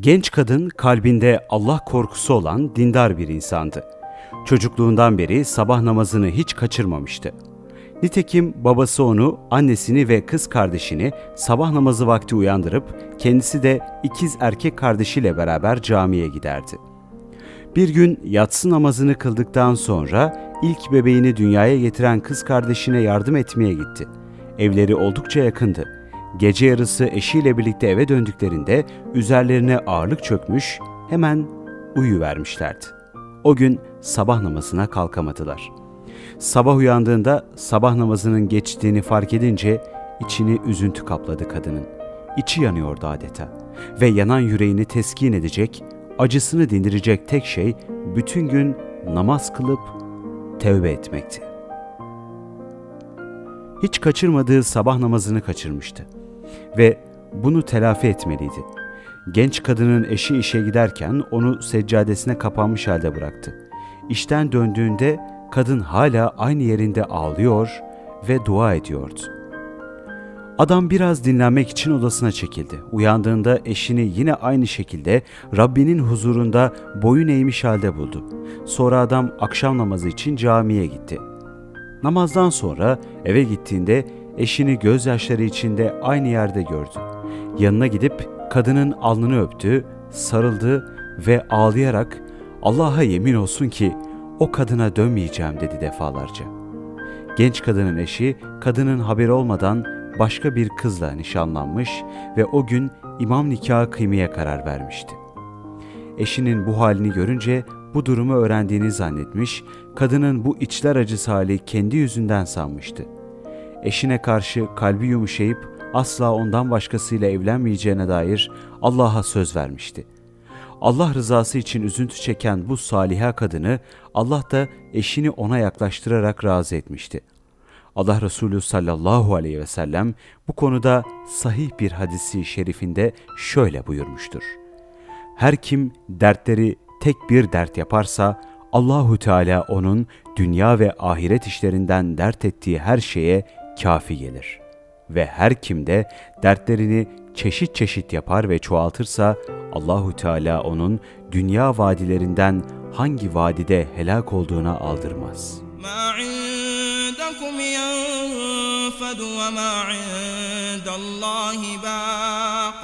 Genç kadın kalbinde Allah korkusu olan dindar bir insandı. Çocukluğundan beri sabah namazını hiç kaçırmamıştı. Nitekim babası onu, annesini ve kız kardeşini sabah namazı vakti uyandırıp kendisi de ikiz erkek kardeşiyle beraber camiye giderdi. Bir gün yatsı namazını kıldıktan sonra ilk bebeğini dünyaya getiren kız kardeşine yardım etmeye gitti. Evleri oldukça yakındı. Gece yarısı eşiyle birlikte eve döndüklerinde üzerlerine ağırlık çökmüş, hemen uyuvermişlerdi. O gün sabah namazına kalkamadılar. Sabah uyandığında sabah namazının geçtiğini fark edince içini üzüntü kapladı kadının. İçi yanıyordu adeta ve yanan yüreğini teskin edecek, acısını dindirecek tek şey bütün gün namaz kılıp tevbe etmekti. Hiç kaçırmadığı sabah namazını kaçırmıştı ve bunu telafi etmeliydi. Genç kadının eşi işe giderken onu seccadesine kapanmış halde bıraktı. İşten döndüğünde kadın hala aynı yerinde ağlıyor ve dua ediyordu. Adam biraz dinlenmek için odasına çekildi. Uyandığında eşini yine aynı şekilde Rabbinin huzurunda boyun eğmiş halde buldu. Sonra adam akşam namazı için camiye gitti. Namazdan sonra eve gittiğinde eşini gözyaşları içinde aynı yerde gördü. Yanına gidip kadının alnını öptü, sarıldı ve ağlayarak Allah'a yemin olsun ki o kadına dönmeyeceğim dedi defalarca. Genç kadının eşi kadının haberi olmadan başka bir kızla nişanlanmış ve o gün imam nikahı kıymaya karar vermişti. Eşinin bu halini görünce bu durumu öğrendiğini zannetmiş, kadının bu içler acısı hali kendi yüzünden sanmıştı. Eşine karşı kalbi yumuşayıp asla ondan başkasıyla evlenmeyeceğine dair Allah'a söz vermişti. Allah rızası için üzüntü çeken bu saliha kadını Allah da eşini ona yaklaştırarak razı etmişti. Allah Resulü sallallahu aleyhi ve sellem bu konuda sahih bir hadisi şerifinde şöyle buyurmuştur. Her kim dertleri tek bir dert yaparsa Allahu Teala onun dünya ve ahiret işlerinden dert ettiği her şeye kafi gelir. Ve her kim de dertlerini çeşit çeşit yapar ve çoğaltırsa Allahu Teala onun dünya vadilerinden hangi vadide helak olduğuna aldırmaz. ما عندكم ينفد وما عند الله باق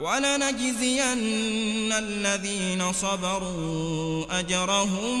ولنجزين الذين صبروا أجرهم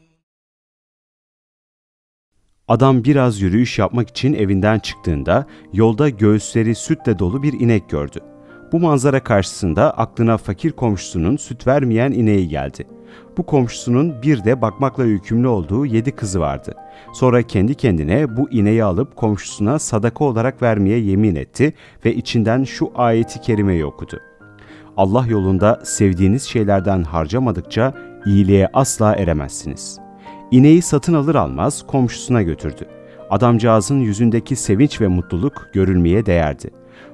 Adam biraz yürüyüş yapmak için evinden çıktığında yolda göğüsleri sütle dolu bir inek gördü. Bu manzara karşısında aklına fakir komşusunun süt vermeyen ineği geldi. Bu komşusunun bir de bakmakla yükümlü olduğu yedi kızı vardı. Sonra kendi kendine bu ineği alıp komşusuna sadaka olarak vermeye yemin etti ve içinden şu ayeti kerimeyi okudu. Allah yolunda sevdiğiniz şeylerden harcamadıkça iyiliğe asla eremezsiniz.'' İneği satın alır almaz komşusuna götürdü. Adamcağızın yüzündeki sevinç ve mutluluk görülmeye değerdi.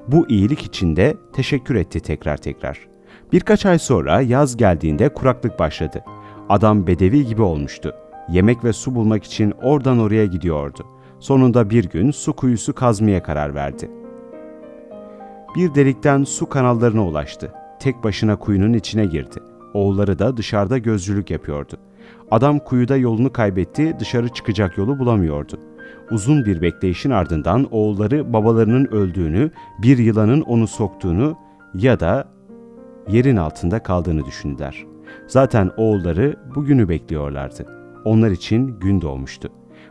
Bu iyilik için de teşekkür etti tekrar tekrar. Birkaç ay sonra yaz geldiğinde kuraklık başladı. Adam bedevi gibi olmuştu. Yemek ve su bulmak için oradan oraya gidiyordu. Sonunda bir gün su kuyusu kazmaya karar verdi. Bir delikten su kanallarına ulaştı. Tek başına kuyunun içine girdi. Oğulları da dışarıda gözcülük yapıyordu. Adam kuyuda yolunu kaybetti, dışarı çıkacak yolu bulamıyordu. Uzun bir bekleyişin ardından oğulları babalarının öldüğünü, bir yılanın onu soktuğunu ya da yerin altında kaldığını düşündüler. Zaten oğulları bugünü bekliyorlardı. Onlar için gün doğmuştu.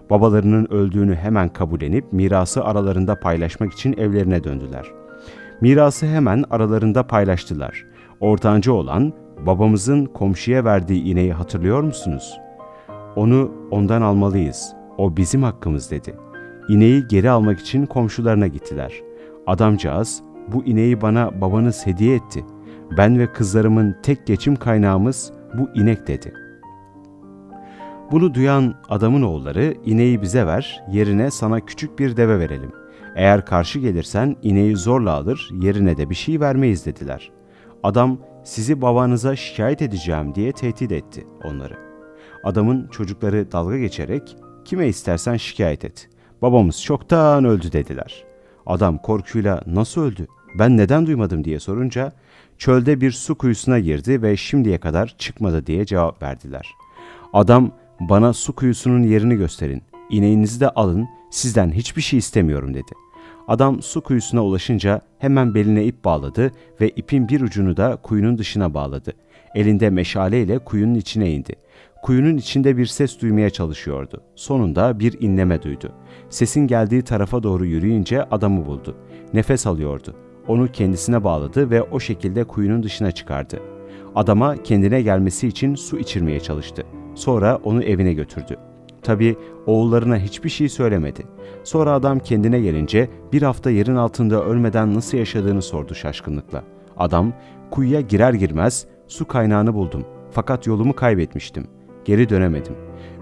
Babalarının öldüğünü hemen kabullenip mirası aralarında paylaşmak için evlerine döndüler. Mirası hemen aralarında paylaştılar. Ortancı olan babamızın komşuya verdiği ineği hatırlıyor musunuz? Onu ondan almalıyız. O bizim hakkımız dedi. İneği geri almak için komşularına gittiler. Adamcağız, bu ineği bana babanız hediye etti. Ben ve kızlarımın tek geçim kaynağımız Bu inek dedi. Bunu duyan adamın oğulları ineği bize ver, yerine sana küçük bir deve verelim. Eğer karşı gelirsen ineği zorla alır, yerine de bir şey vermeyiz dediler. Adam sizi babanıza şikayet edeceğim diye tehdit etti onları. Adamın çocukları dalga geçerek kime istersen şikayet et. Babamız çoktan öldü dediler. Adam korkuyla nasıl öldü? Ben neden duymadım diye sorunca çölde bir su kuyusuna girdi ve şimdiye kadar çıkmadı diye cevap verdiler. Adam bana su kuyusunun yerini gösterin. İneğinizi de alın. Sizden hiçbir şey istemiyorum dedi. Adam su kuyusuna ulaşınca hemen beline ip bağladı ve ipin bir ucunu da kuyunun dışına bağladı. Elinde meşaleyle kuyunun içine indi. Kuyunun içinde bir ses duymaya çalışıyordu. Sonunda bir inleme duydu. Sesin geldiği tarafa doğru yürüyünce adamı buldu. Nefes alıyordu. Onu kendisine bağladı ve o şekilde kuyunun dışına çıkardı. Adama kendine gelmesi için su içirmeye çalıştı. Sonra onu evine götürdü. Tabi oğullarına hiçbir şey söylemedi. Sonra adam kendine gelince bir hafta yerin altında ölmeden nasıl yaşadığını sordu şaşkınlıkla. Adam, kuyuya girer girmez su kaynağını buldum. Fakat yolumu kaybetmiştim. Geri dönemedim.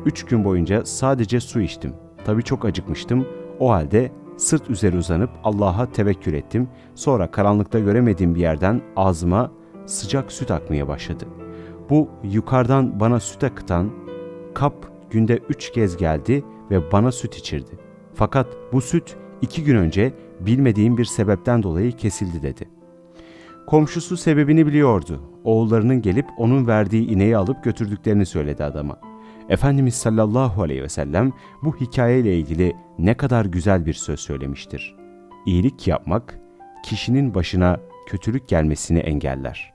Üç gün boyunca sadece su içtim. Tabi çok acıkmıştım. O halde sırt üzeri uzanıp Allah'a tevekkül ettim. Sonra karanlıkta göremediğim bir yerden ağzıma sıcak süt akmaya başladı. Bu yukarıdan bana süt akıtan kap günde üç kez geldi ve bana süt içirdi. Fakat bu süt iki gün önce bilmediğim bir sebepten dolayı kesildi dedi. Komşusu sebebini biliyordu. Oğullarının gelip onun verdiği ineği alıp götürdüklerini söyledi adama. Efendimiz sallallahu aleyhi ve sellem bu hikayeyle ilgili ne kadar güzel bir söz söylemiştir. İyilik yapmak kişinin başına kötülük gelmesini engeller.''